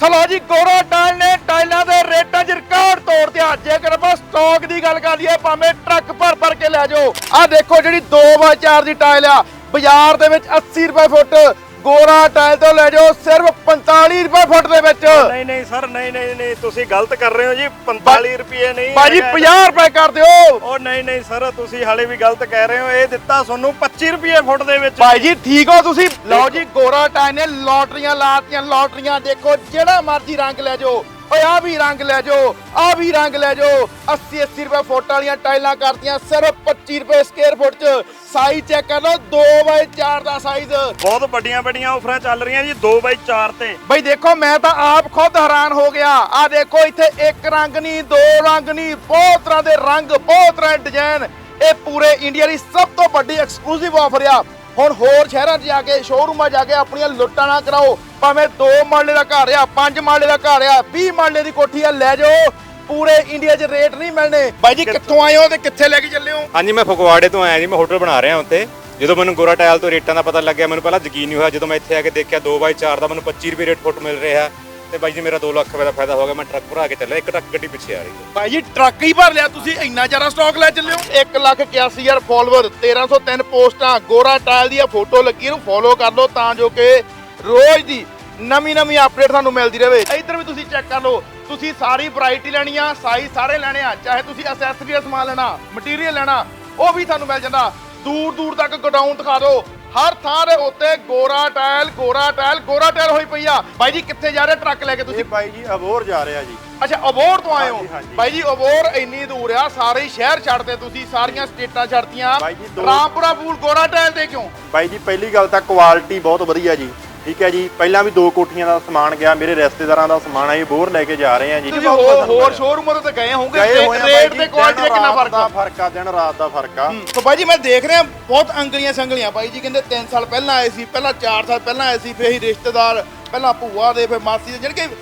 ਚਲੋ ਜੀ, ਗੋਰਾ ਟਾਇਲ ਨੇ ਟਾਇਲਾਂ ਦੇ ਰੇਟਾਂ 'ਚ ਰਿਕਾਰਡ ਤੋੜ ਦਿਆ ਜੇਕਰ ਆਪਾਂ ਸਟਾਕ ਦੀ ਗੱਲ ਕਰ ਲਈਏ, ਭਾਵੇਂ ਟਰੱਕ ਭਰ ਭਰ ਕੇ ਲੈ ਜਾਓ। ਆਹ ਦੇਖੋ ਜਿਹੜੀ 2x4 ਦੀ ਟਾਇਲ ਆ। ਬਾਜ਼ਾਰ ਦੇ ਵਿੱਚ 80 ਰੁਪਏ ਫੁੱਟ ਗੋਰਾ ਟਾਈਲ ਤੋਂ ਲੈ ਜਾਓ ਸਿਰਫ 45 ਰੁਪਏ ਫੁੱਟ ਦੇ ਵਿੱਚ। ਨਹੀਂ ਨਹੀਂ ਸਰ ਨਹੀਂ ਨਹੀਂ ਨਹੀਂ ਤੁਸੀਂ ਗਲਤ ਕਰ ਰਹੇ ਹੋ ਜੀ 45 ਰੁਪਏ ਨਹੀਂ ਭਾਜੀ ਹੈਗਾ। 50 ਰੁਪਏ ਕਰ ਦਿਓ। ਉਹ ਨਹੀਂ ਨਹੀਂ ਸਰ ਤੁਸੀਂ ਹਾਲੇ ਵੀ ਗਲਤ ਕਹਿ ਰਹੇ ਹੋ ਇਹ ਦਿੱਤਾ ਤੁਹਾਨੂੰ 25 ਰੁਪਏ ਫੁੱਟ ਦੇ ਵਿੱਚ। ਭਾਈ ਜੀ ਠੀਕ ਹੋ ਤੁਸੀਂ। ਲਓ ਜੀ ਗੋਰਾ ਟਾਈਲ ਨੇ ਲੋਟਰੀਆਂ ਲਾਤੀਆਂ ਲੋਟਰੀਆਂ ਦੇਖੋ ਜਿਹੜਾ ਮਰਜ਼ੀ ਰੰਗ ਲੈ ਜਾਓ। ਓਏ ਆ ਵੀ ਰੰਗ ਲੈ ਜਾਓ ਆ ਵੀ ਰੰਗ ਲੈ ਜਾਓ। 80 80 ਰੁਪਏ ਫੁੱਟ ਵਾਲੀਆਂ ਟਾਈਲਾਂ ਕਰਤੀਆਂ ਸਿਰਫ 25 ਰੁਪਏ ਸਕੁਅਰ ਫੁੱਟ ਚ। ਸਾਈਜ਼ ਚੈੱਕ ਕਰ ਲਓ 2x4 ਦਾ ਸਾਈਜ਼ ਬਹੁਤ ਵੱਡੀਆਂ ਵੱਡੀਆਂ ਆਫਰਾਂ ਚੱਲ ਰਹੀਆਂ ਜੀ 2x4 ਤੇ। ਬਈ ਦੇਖੋ ਮੈਂ ਤਾਂ ਆਪ ਖੁਦ ਹੈਰਾਨ ਹੋ ਗਿਆ। ਆ ਦੇਖੋ ਇੱਥੇ ਇੱਕ ਰੰਗ ਨਹੀਂ ਦੋ ਰੰਗ ਨਹੀਂ ਬਹੁਤ ਤਰ੍ਹਾਂ ਦੇ ਰੰਗ ਬਹੁਤ ਤਰ੍ਹਾਂ ਦੇ ਡਿਜ਼ਾਈਨ ਇਹ ਪੂਰੇ ਇੰਡੀਆ ਦੀ ਸਭ ਤੋਂ ਵੱਡੀ ਐਕਸਕਲੂਸਿਵ ਆਫਰ ਆ। ਹੁਣ ਹੋਰ ਸ਼ਹਿਰਾਂ 'ਚ ਜਾ ਕੇ ਸ਼ੋਰੂਮਾਂ ਜਾ ਕੇ ਆਪਣੀਆਂ ਲੁੱਟਾਂ ਨਾ ਕਰਾਓ। ਭਾਵੇਂ 2 ਮਾਲੇ ਦਾ ਘਰ ਆ 5 ਮਾਲੇ ਦਾ ਘਰ ਆ 20 ਮਾਲੇ ਦੀ ਕੋਠੀ ਆ ਲੈ ਜਾਓ। ਪੂਰੇ ਇੰਡੀਆ 'ਚ ਰੇਟ ਨਹੀਂ ਮਿਲਣੇ। ਬਾਈ ਜੀ ਕਿੱਥੋਂ? ਆਏ ਹੋ ਤੇ ਕਿੱਥੇ ਲੈ ਕੇ ਚੱਲੇ ਹੋ? ਹਾਂਜੀ ਮੈਂ ਫਗਵਾੜੇ ਤੋਂ ਆਇਆ ਜੀ ਮੈਂ ਹੋਟਲ ਬਣਾ ਰਿਹਾ ਉੱਥੇ। ਜਦੋਂ ਮੈਨੂੰ ਗੋਰਾ ਟਾਇਲ ਤੋਂ ਰੇਟਾਂ ਦਾ ਪਤਾ ਲੱਗਿਆ ਮੈਨੂੰ ਪਹਿਲਾਂ ਯਕੀਨ ਨਹੀਂ ਹੋਇਆ। ਜਦੋਂ ਮੈਂ ਇੱਥੇ ਆ ਕੇ ਦੇਖਿਆ 2x4 ਦਾ ਮੈਨੂੰ 25 ਰੁਪਏ ਰੇਟ ਫੁੱਟ ਮਿਲ ਰਿਹਾ। ਤੇ ਬਾਈ ਜੀ, ਮੇਰਾ 2 ਲੱਖ ਰੁਪਏ ਦਾ ਫਾਇਦਾ ਹੋ ਗਿਆ, ਮੈਂ ਟਰੱਕ ਭਰਾ ਕੇ ਚੱਲਿਆ, ਇੱਕ ਟਰੱਕ ਗੱਡੀ ਪਿੱਛੇ ਆ ਰਹੀ ਹੈ। ਭਾਈ ਜੀ, ਟਰੱਕ ਹੀ ਭਰ ਲਿਆ ਤੁਸੀਂ, ਇੰਨਾ ਜ਼ਿਆਦਾ ਸਟਾਕ ਲੈ ਚੱਲੇ ਹੋ? 1 ਲੱਖ 81000 ਫਾਲੋਅਰ 1303 ਪੋਸਟਾਂ, ਗੋਰਾ ਟਾਇਲ ਦੀ ਫੋਟੋ ਲੱਗੀ ਇਹਨੂੰ ਫੋਲੋ ਕਰ ਲਓ ਤਾਂ ਜੋ ਕਿ ਰੋਜ਼ ਦੀ ਨਵੀਂ ਨਵੀਂ ਅਪਡੇਟ ਤੁਹਾਨੂੰ ਮਿਲਦੀ ਰਹੇ। ਇੱਧਰ ਵੀ ਤੁਸੀਂ ਚੈੱਕ ਕਰ ਲਓ, ਤੁਸੀਂ ਸਾਰੀ ਵੈਰਾਈਟੀ ਲੈਣੀ ਆ ਸਾਈਜ਼ ਸਾਰੇ ਲੈਣੇ ਆ, ਚਾਹੇ ਤੁਸੀਂ ਅਸੈਸਰੀ ਦਾ ਸਮਾਨ ਲੈਣਾ ਮਟੀਰੀਅਲ ਲੈਣਾ, ਉਹ ਵੀ ਤੁਹਾਨੂੰ ਮਿਲ ਜਾਂਦਾ। ਦੂਰ ਦੂਰ ਤੱਕ ਗੋਡਾਊਨ ਦਿਖਾ ਦਿਓ ਹਰ ਥਾਂ ਦੇ ਉੱਤੇ ਗੋਰਾ ਟਾਇਲ ਗੋਰਾ ਟਾਇਲ ਗੋਰਾ ਟਾਇਲ ਹੋਈ ਪਈ ਆ। ਬਾਈ ਜੀ ਕਿੱਥੇ ਜਾ ਰਹੇ ਟਰੱਕ ਲੈ ਕੇ ਤੁਸੀਂ? ਇਹ ਬਾਈ ਜੀ ਅਬੋਰ ਜਾ ਰਿਹਾ ਜੀ। ਅੱਛਾ ਅਬੋਰ ਤੋਂ ਆਏ ਹੋ? ਹਾਂਜੀ, ਹਾਂਜੀ। ਬਾਈ ਜੀ ਅਬੋਰ ਇੰਨੀ ਦੂਰ ਆ ਸਾਰੇ ਹੀ ਸ਼ਹਿਰ ਛੱਡਦੇ ਤੁਸੀਂ ਸਾਰੀਆਂ ਸਟੇਟਾਂ ਛੱਡਤੀਆਂ। ਬਾਈ ਜੀ, ਦੋ- ਰਾਮਪੁਰਾ ਫੂਲ ਗੋਰਾ ਟਾਇਲ ਤੇ ਕਿਉਂ? ਬਾਈ ਜੀ ਪਹਿਲੀ ਗੱਲ ਤਾਂ ਕੁਆਲਿਟੀ ਬਹੁਤ ਵਧੀਆ ਜੀ। ਠੀਕ ਹੈ ਜੀ ਪਹਿਲਾਂ ਵੀ ਦੋ ਕੋਠੀਆਂ ਦਾ ਸਮਾਨ ਗਿਆ ਮੇਰੇ ਰਿਸ਼ਤੇਦਾਰਾਂ ਦਾ ਸਮਾਨ ਆ ਇਹ ਬੋਰ ਲੈ ਕੇ ਜਾ ਰਹੇ ਆ ਜੀ। ਤੁਸੀਂ ਹੋਰ ਹੋਰ ਸ਼ੋਰੂਮਾਂ ਤੇ ਗਏ ਹੋਵੋਗੇ ਰੇਟ ਤੇ ਕੁਆਲਿਟੀ ਦਾ ਕਿੰਨਾ ਫ਼ਰਕ ਦਾ ਆ? ਫ਼ਰਕ ਆ ਦਿਨ ਰਾਤ ਦਾ ਫ਼ਰਕ ਆ। ਸੋ ਬਾਈ ਜੀ ਮੈਂ ਦੇਖ ਰਿਹਾ ਬਹੁਤ ਅੰਗਲੀਆਂ ਸੰਗਲੀਆਂ ਬਾਈ ਜੀ ਕਹਿੰਦੇ 3 ਸਾਲ ਪਹਿਲਾਂ ਆਏ ਸੀ ਪਹਿਲਾਂ 4 ਸਾਲ ਪਹਿਲਾਂ ਆਏ ਸੀ ਫਿਰ ਹੀ ਰਿਸ਼ਤੇਦਾਰ ਪਹਿਲਾਂ ਭੂਆ ਦੇ ਫਿਰ ਮਾਸੀ ਦੇ ਜਿਹੜੇ ਕਿ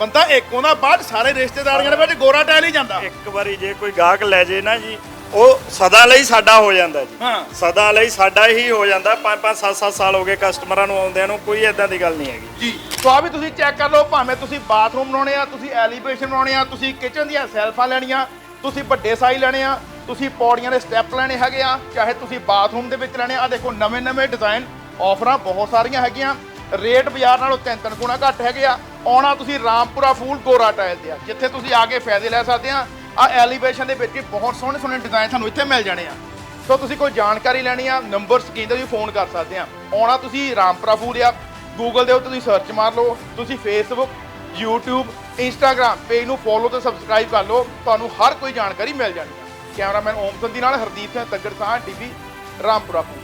ਬੰਦਾ ਇੱਕ ਹੁੰਦਾ ਬਾਅਦ ਸਾਰੇ ਰਿਸ਼ਤੇਦਾਰੀਆਂ ਦੇ ਵਿੱਚ ਗੋਰਾ ਟਾਇਲ ਹੀ ਜਾਂਦਾ। ਇੱਕ ਵਾਰੀ ਜੇ ਕੋਈ ਗਾਹਕ ਲੈ ਜੇ ਨਾ ਜੀ ਉਹ ਸਦਾ ਲਈ ਸਾਡਾ ਹੋ ਜਾਂਦਾ ਜੀ। ਹਾਂ। ਸਦਾ ਲਈ ਸਾਡਾ ਹੀ ਹੋ ਜਾਂਦਾ। 5-5 7-7 ਸਾਲ ਹੋ ਗਏ ਕਸਟਮਰਾਂ ਨੂੰ ਆਉਂਦਿਆਂ ਨੂੰ ਕੋਈ ਐਦਾਂ ਦੀ ਗੱਲ ਨਹੀਂ ਹੈਗੀ। ਜੀ। ਸੋ ਆ ਵੀ ਤੁਸੀਂ ਚੈੱਕ ਕਰ ਲਓ ਭਾਵੇਂ ਤੁਸੀਂ ਬਾਥਰੂਮ ਬਣਾਉਣੇ ਆ ਤੁਸੀਂ ਐਲੀਵੇਸ਼ਨ ਬਣਾਉਣੇ ਆ ਤੁਸੀਂ ਕਿਚਨ ਦੀਆਂ ਸੈਲਫਾਂ ਲੈਣੀਆਂ ਤੁਸੀਂ ਵੱਡੇ ਸਾਈਜ਼ ਲੈਣੇ ਆ ਤੁਸੀਂ ਪੌੜੀਆਂ ਦੇ ਸਟੈਪ ਲੈਣੇ ਹੈਗੇ ਆ ਚਾਹੇ ਤੁਸੀਂ ਬਾਥਰੂਮ ਦੇ ਵਿੱਚ ਲੈਣੇ ਆ ਦੇਖੋ ਨਵੇਂ ਨਵੇਂ ਡਿਜ਼ਾਈਨ ਆਫਰਾਂ ਬਹੁਤ ਸਾਰੀਆਂ ਹੈਗੀਆਂ। ਰੇਟ ਬਾਜ਼ਾਰ ਨਾਲੋਂ ਤਿੰਨ ਤਿੰਨ ਗੁਣਾ ਘੱਟ ਹੈਗੇ ਆ। ਆਉਣਾ ਤੁਸੀਂ ਰਾਮਪੁਰਾ ਫੂਲ ਗੋਰਾ ਟਾਇਲ ਤੇ ਆ ਜਿੱਥੇ ਤੁਸੀਂ ਆ ਕੇ ਫਾਇਦੇ ਲੈ ਸਕਦੇ ਆ। ਆ ਐਲੀਵੇਸ਼ਨ ਦੇ ਵਿੱਚ ਵੀ ਬਹੁਤ ਸੋਹਣੇ ਸੋਹਣੇ ਡਿਜ਼ਾਈਨ ਤੁਹਾਨੂੰ ਇੱਥੇ ਮਿਲ ਜਾਣੇ ਆ। ਸੋ ਤੁਸੀਂ ਕੋਈ ਜਾਣਕਾਰੀ ਲੈਣੀ ਆ ਨੰਬਰ ਸਕਰੀਨ ਤੇ ਵੀ ਫੋਨ ਕਰ ਸਕਦੇ ਆ। ਆਉਣਾ ਤੁਸੀਂ ਰਾਮਪੁਰਾ ਫੂਲ ਆ ਗੂਗਲ ਦੇ ਉੱਤੇ ਤੁਸੀਂ ਸਰਚ ਮਾਰ ਲਓ, ਤੁਸੀਂ ਫੇਸਬੁੱਕ YouTube, Instagram ਪੇਜ ਨੂੰ ਫੋਲੋ ਤੇ ਸਬਸਕ੍ਰਾਈਬ ਕਰ ਲਓ, ਤੁਹਾਨੂੰ ਹਰ ਕੋਈ ਜਾਣਕਾਰੀ ਮਿਲ ਜਾਣੀ ਹੈ ਕੈਮਰਾਮੈਨ ਓਮ ਸੰਧੀ ਨਾਲ ਹਰਦੀਪ ਸਿੰਘ ਤੱਗੜ ਸਾਹ ਟੀਵੀ ਰਾਮਪੁਰਾ ਫੂਲ